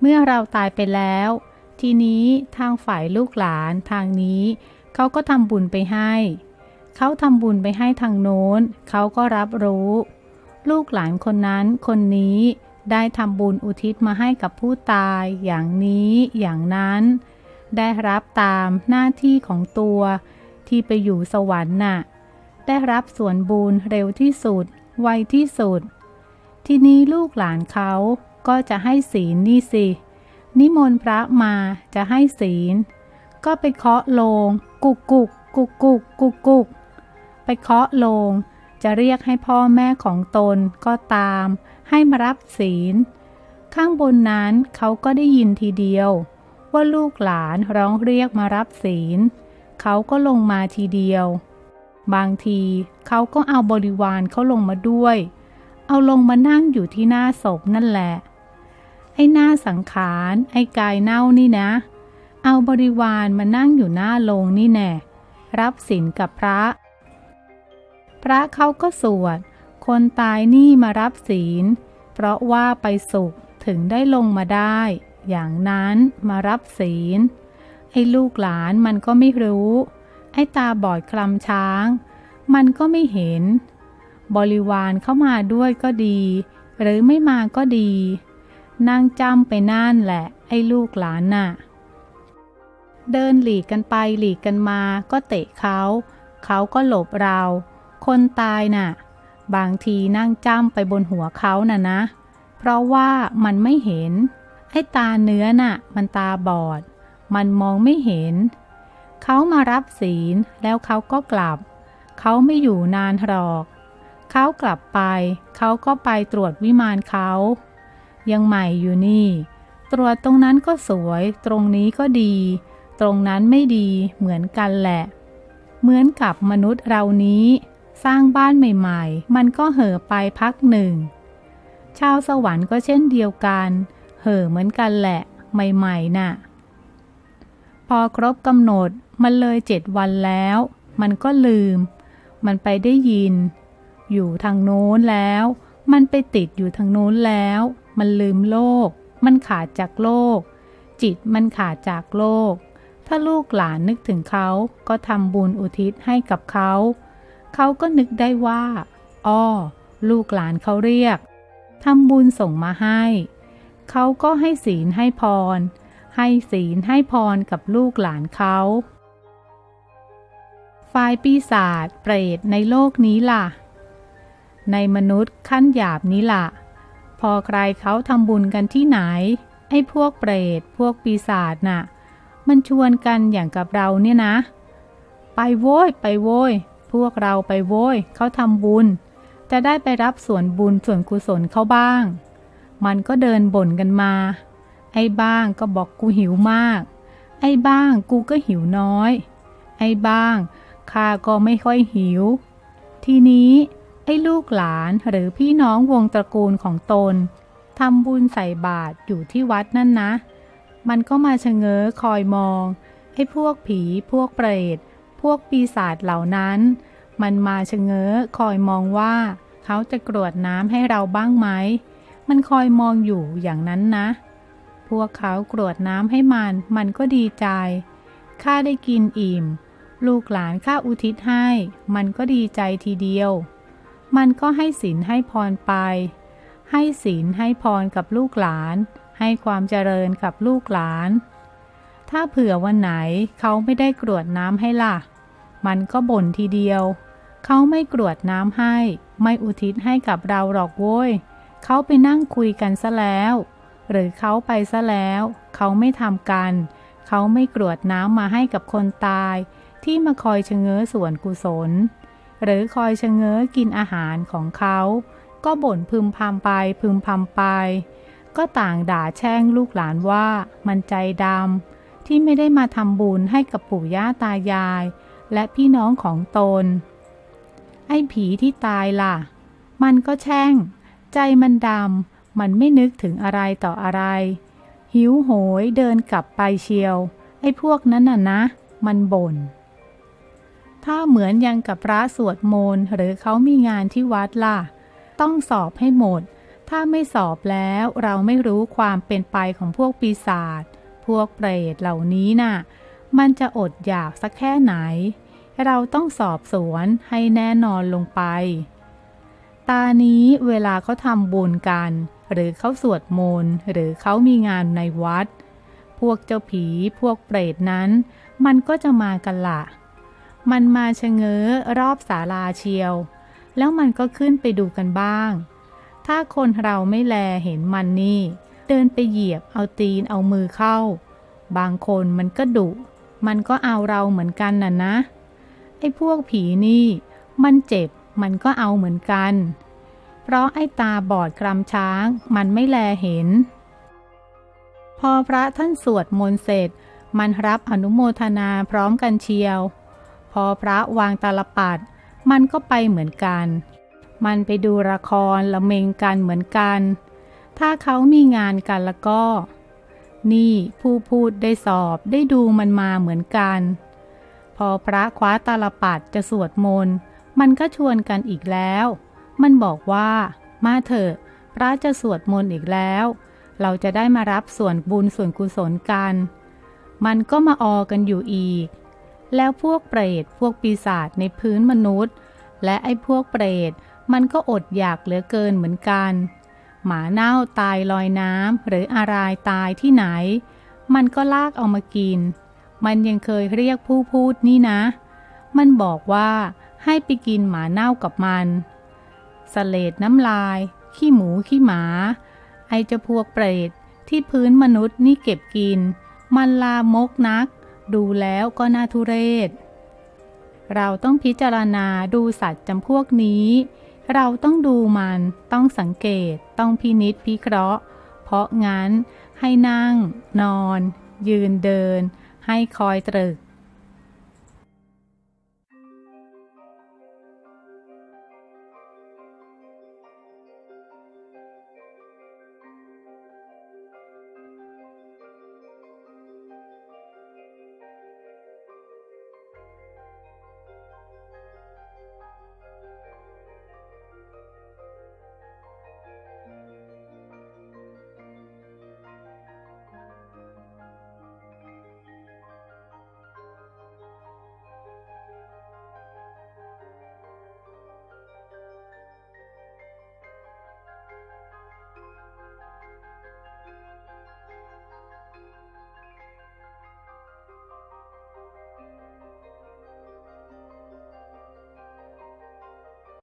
เมื่อเราตายไปแล้ว ทีนี้ทางฝ่ายลูกหลานทางนี้ เขาก็ทำบุญไปให้ เขาทำบุญไปให้ทางโน้น เขาก็รับรู้ ลูกหลานคนนั้นคนนี้ได้ทำบุญอุทิศมาให้กับผู้ตายอย่างนี้อย่างนั้น ได้รับตามหน้าที่ของตัวที่ไปอยู่สวรรค์น่ะ ได้รับส่วนบุญเร็วที่สุด ไวที่สุด ทีนี้ลูกหลานเขา ก็จะให้ศีลนี่สิ นิมนต์พระมาจะให้ศีล ก็ไปเคาะโลง กุกกุกกุกกุกกุกกุกไปเคาะโลง จะเรียกให้พ่อแม่ของตนก็ตาม ให้มารับศีล ข้างบนนั้นเขาก็ได้ยินทีเดียว ว่าลูกหลานร้องเรียกมารับศีล เขาก็ลงมาทีเดียว บางทีเขาก็เอาบริวารเขาลงมาด้วย เอาลงมานั่งอยู่ที่หน้าศพนั่นแหละ ไอ้หน้าสังขาร ไอ้กายเน่านี่นะ เอาบริวารมานั่งอยู่หน้าโลงนี่แน่ รับศีลกับพระ พระเขาก็สวด คนตายนี่มารับศีล เพราะว่าไปสุขถึงได้ลงมาได้ อย่างนั้นมารับศีล ไอ้ลูกหลานมันก็ไม่รู้ ไอ้ตาบอดคลำช้าง มันก็ไม่เห็น บริวารเข้ามาด้วยก็ดี หรือไม่มาก็ดี นั่งจำไปนั่นแหละ ไอ้ลูกหลานน่ะ เดินหลีกกันไปหลีกกันมาก็เตะเขา เขาก็หลบเรา คนตายน่ะ บางทีนั่งจ้ำไปบนหัวเขาน่ะนะ เพราะว่ามันไม่เห็น ไอ้ตาเนื้อน่ะ มันตาบอด มันมองไม่เห็น เขามารับศีลแล้วเขาก็กลับ เขาไม่อยู่นานหรอก เขากลับไป เขาก็ไปตรวจวิมานเขา ยังใหม่อยู่นี่ ตรวจตรงนั้นก็สวย ตรงนี้ก็ดี ตรงนั้นไม่ดีเหมือนกันแหละ เหมือนกับมนุษย์เรานี้ สร้างบ้านใหม่ๆ มันก็เห่อไปพักหนึ่ง ชาวสวรรค์ก็เช่นเดียวกัน เห่อเหมือนกันแหละ ใหม่ๆน่ะ พอครบกำหนดมันเลยเจ็ดวันแล้ว มันก็ลืม มันไปได้ยิน อยู่ทางโน้นแล้ว มันไปติดอยู่ทางโน้นแล้ว มันลืมโลก มันขาดจากโลก จิตมันขาดจากโลก ถ้าลูกหลานนึกถึงเขาก็ทำบุญอุทิศให้กับเขา เขาก็นึกได้ว่า อ้อ ลูกหลานเขาเรียก ทำบุญส่งมาให้ เขาก็ให้ศีลให้พร ให้ศีลให้พรกับลูกหลานเขาฝ่ายปีศาจเปรตในโลกนี้ล่ะ ในมนุษย์ขั้นหยาบนี้ล่ะ พอใครเขาทำบุญกันที่ไหน ไอ้พวกเปรต พวกปีศาจน่ะ มันชวนกันอย่างกับเราเนี่ยนะ ไปโว้ย ไปโว้ย พวกเราไปโว้ย เขาทำบุญ จะได้ไปรับส่วนบุญส่วนกุศลเขาบ้าง มันก็เดินบ่นกันมา ไอ้บ้างก็บอกกูหิวมาก ไอ้บ้างกูก็หิวน้อย ไอ้บ้างข้าก็ไม่ค่อยหิว ทีนี้ ไอ้ลูกหลานหรือพี่น้องวงตระกูลของตนทำบุญใส่บาตรอยู่ที่วัดนั่นนะ มันก็มาชะเง้อคอยมองไอ้พวกผีพวกเปรต พวกปีศาจเหล่านั้น มันมาชะเง้อคอยมองว่า เขาจะกรวดน้ำให้เราบ้างไหม มันคอยมองอยู่อย่างนั้นนะ พวกเขากรวดน้ำให้มัน มันก็ดีใจ ข้าได้กินอิ่ม ลูกหลานข้าอุทิศให้ มันก็ดีใจทีเดียว มันก็ให้ศีลให้พรไป ให้ศีลให้พรกับลูกหลาน ให้ความเจริญกับลูกหลาน ถ้าเผื่อวันไหนเขาไม่ได้กรวดน้ำให้ล่ะ มันก็บ่นทีเดียว เขาไม่กรวดน้ำให้ ไม่อุทิศให้กับเราหรอกโว้ย เขาไปนั่งคุยกันซะแล้ว หรือเขาไปซะแล้ว เขาไม่ทำกัน เขาไม่กรวดน้ำมาให้กับคนตาย ที่มาคอยชะเง้อส่วนกุศล หรือคอยชะเง้อกินอาหารของเขา ก็บ่นพึมพำไปพึมพำไป ก็ต่างด่าแช่งลูกหลานว่ามันใจดำที่ไม่ได้มาทำบุญให้กับปู่ย่าตายาย และพี่น้องของตน ไอ้ผีที่ตายล่ะ มันก็แช่ง ใจมันดำมันไม่นึกถึงอะไรต่ออะไร หิวโหยเดินกลับไปเชียว ไอ้พวกนั้นน่ะนะ มันบน่น ถ้าเหมือนยังกับพระสวดมนต์หรือเขามีงานที่วัดล่ะ ต้องสอบให้หมด ถ้าไม่สอบแล้วเราไม่รู้ความเป็นไปของพวกปีศาจ พวกเปรตเหล่านี้น่ะ มันจะอดอยากสักแค่ไหน เราต้องสอบสวนให้แน่นอนลงไป ตานี้เวลาเขาทำบุญกัน หรือเขาสวดมนต์หรือเขามีงานในวัด พวกเจ้าผีพวกเปรตนั้น มันก็จะมากันละ มันมาชะเง้อรอบศาลาเชียว แล้วมันก็ขึ้นไปดูกันบ้าง ถ้าคนเราไม่แลเห็นมันนี่ เดินไปเหยียบเอาตีนเอามือเข้า บางคนมันก็ดุ มันก็เอาเราเหมือนกันน่ะนะไอ้พวกผีนี่ มันเจ็บมันก็เอาเหมือนกัน เพราะไอ้ตาบอดคลำช้างมันไม่แลเห็น พอพระท่านสวดมนต์เสร็จ มันรับอนุโมทนาพร้อมกันเชียว อพระวางตาลปัดมันก็ไปเหมือนกัน มันไปดูละครละเมงกันเหมือนกัน ถ้าเขามีงานกันแล้วก็ นี่ผู้พูดได้สอบได้ดูมันมาเหมือนกัน พอพระคว้าตาลปัดจะสวดมนต์มันก็ชวนกันอีกแล้ว มันบอกว่า มาเถอะ พระจะสวดมนต์อีกแล้ว เราจะได้มารับส่วนบุญส่วนกุศลกัน มันก็มาออกันอยู่อีก แล้วพวกเปรตพวกปีศาจในพื้นมนุษย์ และไอ้พวกเปรตมันก็อดอยากเหลือเกินเหมือนกัน หมาเน่าตายลอยน้ำหรืออะไรตายที่ไหน มันก็ลากเอามากิน มันยังเคยเรียกผู้พูดนี่นะ มันบอกว่าให้ไปกินหมาเน่ากับมันสเลดน้ำลาย ขี้หมูขี้หมา ไอเจะพวกเปรตที่พื้นมนุษย์นี่เก็บกิน มันลามกนัก ดูแล้วก็น่าทุเรศ เราต้องพิจารณาดูสัตว์จำพวกนี้ เราต้องดูมัน ต้องสังเกต ต้องพินิษพิเคราะห์ เพราะงั้นให้นั่ง นอน ยืนเดิน ให้คอยตรึก